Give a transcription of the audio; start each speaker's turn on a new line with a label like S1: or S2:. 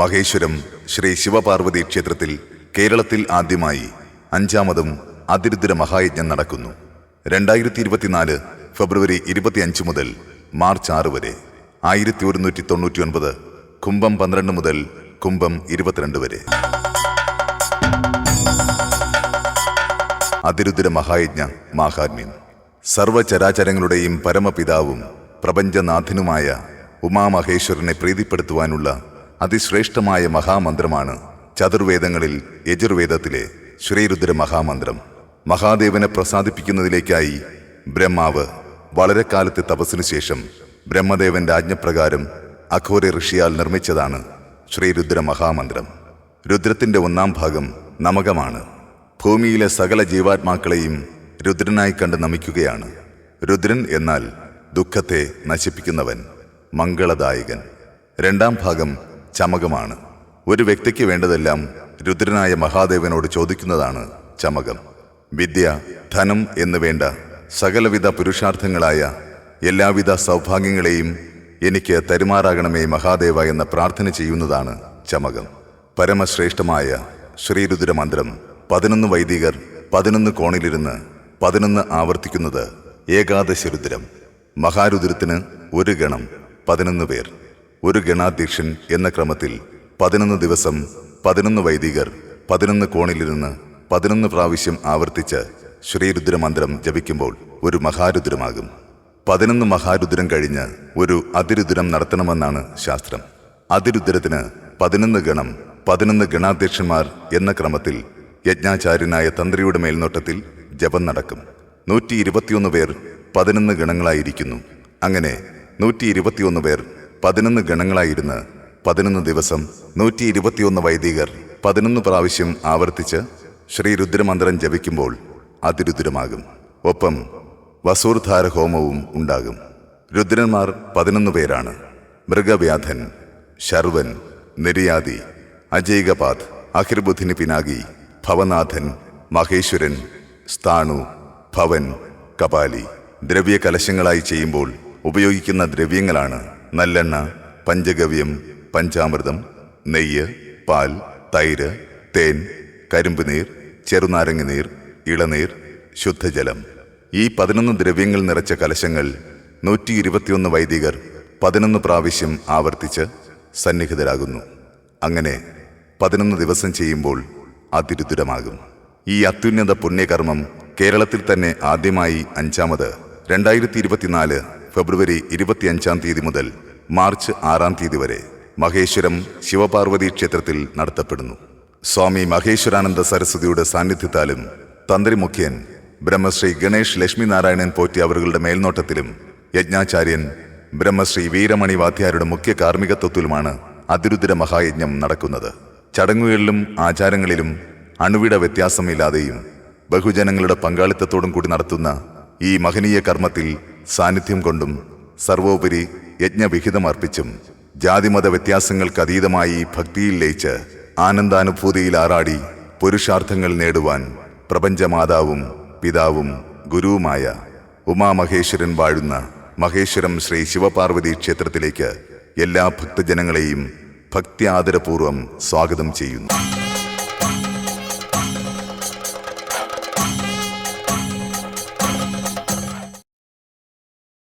S1: മഹേശ്വരം ശ്രീ ശിവപാർവതി ക്ഷേത്രത്തിൽ കേരളത്തിൽ ആദ്യമായി അഞ്ചാമതും അതിരുദ്ര മഹായജ്ഞം നടക്കുന്നു. രണ്ടായിരത്തി ഇരുപത്തിനാല് ഫെബ്രുവരി ഇരുപത്തിയഞ്ച് മുതൽ മാർച്ച് ആറ് വരെ. ആയിരത്തി ഒരുന്നൂറ്റി തൊണ്ണൂറ്റി ഒൻപത് കുംഭം പന്ത്രണ്ട് മുതൽ കുംഭം ഇരുപത്തിരണ്ട് വരെ. അതിരുദ്ര മഹായജ്ഞ മാഹാത്മ്യം. സർവചരാചരങ്ങളുടെയും പരമപിതാവും പ്രപഞ്ചനാഥനുമായ ഉമാമഹേശ്വരനെ പ്രീതിപ്പെടുത്തുവാനുള്ള അതിശ്രേഷ്ഠമായ മഹാമന്ത്രമാണ് ചതുർവേദങ്ങളിൽ യജുർവേദത്തിലെ ശ്രീരുദ്ര മഹാമന്ത്രം. മഹാദേവനെ പ്രസാദിപ്പിക്കുന്നതിലേക്കായി ബ്രഹ്മാവ് വളരെ കാലത്തെ തപസ്സിനു ശേഷം ബ്രഹ്മദേവന്റെ ആജ്ഞപ്രകാരം അഘോര ഋഷിയാൽ നിർമ്മിച്ചതാണ് ശ്രീരുദ്ര മഹാമന്ത്രം. രുദ്രത്തിന്റെ ഒന്നാം ഭാഗം നമകമാണ്. ഭൂമിയിലെ സകല ജീവാത്മാക്കളെയും രുദ്രനായി കണ്ട് നമിക്കുകയാണ്. രുദ്രൻ എന്നാൽ ദുഃഖത്തെ നശിപ്പിക്കുന്നവൻ മംഗളദായകൻ. രണ്ടാം ഭാഗം ചമകമാണ്. ഒരു വ്യക്തിക്ക് വേണ്ടതെല്ലാം രുദ്രനായ മഹാദേവനോട് ചോദിക്കുന്നതാണ് ചമകം. വിദ്യ ധനം എന്ന് വേണ്ട സകലവിധ പുരുഷാർത്ഥങ്ങളായ എല്ലാവിധ സൗഭാഗ്യങ്ങളെയും എനിക്ക് തരുമാറാകണമേ മഹാദേവ എന്ന പ്രാർത്ഥന ചെയ്യുന്നതാണ് ചമകം. പരമശ്രേഷ്ഠമായ ശ്രീരുദ്ര മന്ത്രം പതിനൊന്ന് വൈദികർ പതിനൊന്ന് കോണിലിരുന്ന് പതിനൊന്ന് ആവർത്തിക്കുന്നത് ഏകാദശ രുദ്രം. മഹാരുദ്രത്തിന് ഒരു ഗണം പതിനൊന്ന് പേർ. ഒരു ഗണാധ്യക്ഷൻ എന്ന ക്രമത്തിൽ പതിനൊന്ന് ദിവസം പതിനൊന്ന് വൈദികർ പതിനൊന്ന് കോണിലിരുന്ന് പതിനൊന്ന് പ്രാവശ്യം ആവർത്തിച്ച് ശ്രീരുദ്രമന്ത്രം ജപിക്കുമ്പോൾ ഒരു മഹാരുദ്രമാകും. പതിനൊന്ന് മഹാരുദ്രം കഴിഞ്ഞ് ഒരു അതിരുദ്രം നടത്തണമെന്നാണ് ശാസ്ത്രം. അതിരുദ്രത്തിന് പതിനൊന്ന് ഗണം പതിനൊന്ന് ഗണാധ്യക്ഷന്മാർ എന്ന ക്രമത്തിൽ യജ്ഞാചാര്യനായ തന്ത്രിയുടെ മേൽനോട്ടത്തിൽ ജപം നടക്കും. നൂറ്റി ഇരുപത്തിയൊന്ന് പേർ പതിനൊന്ന് ഗണങ്ങളായിരിക്കുന്നു. അങ്ങനെ നൂറ്റി ഇരുപത്തിയൊന്ന് പേർ പതിനൊന്ന് ഗണങ്ങളായിരുന്ന് പതിനൊന്ന് ദിവസം നൂറ്റി ഇരുപത്തിയൊന്ന് വൈദികർ പതിനൊന്ന് പ്രാവശ്യം ആവർത്തിച്ച് ശ്രീരുദ്രമന്ത്രം ജപിക്കുമ്പോൾ അതിരുദ്രമാകും. ഒപ്പം വസൂർധാര ഹോമവും ഉണ്ടാകും. രുദ്രന്മാർ പതിനൊന്ന് പേരാണ്. മൃഗവ്യാധൻ ശർവൻ നിര്യാതി അജൈകപാത് അഹിർബുദ്ധിന് പിനാകി ഭവനാഥൻ മഹേശ്വരൻ സ്ഥാണു ഭവൻ കപാലി. ദ്രവ്യ കലശങ്ങളായി ചെയ്യുമ്പോൾ ഉപയോഗിക്കുന്ന ദ്രവ്യങ്ങളാണ് നല്ലെണ്ണ പഞ്ചഗവ്യം പഞ്ചാമൃതം നെയ്യ് പാൽ തൈര് തേൻ കരിമ്പ് നീർ ചെറുനാരങ്ങ നീർ ഇളനീർ ശുദ്ധജലം. ഈ പതിനൊന്ന് ദ്രവ്യങ്ങൾ നിറച്ച കലശങ്ങൾ നൂറ്റി ഇരുപത്തിയൊന്ന് വൈദികർ പതിനൊന്ന് പ്രാവശ്യം ആവർത്തിച്ച് സന്നിഹിതരാകുന്നു. അങ്ങനെ പതിനൊന്ന് ദിവസം ചെയ്യുമ്പോൾ അതിരുദുരമാകും. ഈ അത്യുന്നത പുണ്യകർമ്മം കേരളത്തിൽ തന്നെ ആദ്യമായി അഞ്ചാമത് രണ്ടായിരത്തി ഇരുപത്തിനാല് ഫെബ്രുവരി ഇരുപത്തിയഞ്ചാം തീയതി മുതൽ മാർച്ച് ആറാം തീയതി വരെ മഹേശ്വരം ശിവപാർവതി ക്ഷേത്രത്തിൽ നടത്തപ്പെടുന്നു. സ്വാമി മഹേശ്വരാനന്ദ സരസ്വതിയുടെ സാന്നിധ്യത്താലും തന്ത്രി മുഖ്യൻ ബ്രഹ്മശ്രീ ഗണേഷ് ലക്ഷ്മി നാരായണൻ പോറ്റി അവരുടെ മേൽനോട്ടത്തിലും യജ്ഞാചാര്യൻ ബ്രഹ്മശ്രീ വീരമണി വാദ്യാരുടെ മുഖ്യ കാർമ്മികത്വത്തിലുമാണ് അതിരുദ്ര മഹായജ്ഞം നടക്കുന്നത്. ചടങ്ങുകളിലും ആചാരങ്ങളിലും അണുവിട വ്യത്യാസമില്ലാതെയും ബഹുജനങ്ങളുടെ പങ്കാളിത്തത്തോടും കൂടി നടത്തുന്ന ഈ മഹനീയ കർമ്മത്തിൽ സാന്നിധ്യം കൊണ്ടും സർവോപരി യജ്ഞവിഹിതം അർപ്പിച്ചും ജാതിമത വ്യത്യാസങ്ങൾക്ക് അതീതമായി ഭക്തിയിൽ ലയിച്ച് ആനന്ദാനുഭൂതിയിൽ ആറാടി പുരുഷാർത്ഥങ്ങൾ നേടുവാൻ പ്രപഞ്ചമാതാവും പിതാവും ഗുരുവുമായ ഉമാമഹേശ്വരൻ വാഴുന്ന മഹേശ്വരം ശ്രീ ശിവപാർവതി ക്ഷേത്രത്തിലേക്ക് എല്ലാ ഭക്തജനങ്ങളെയും ഭക്തി ആദരപൂർവം സ്വാഗതം ചെയ്യുന്നു.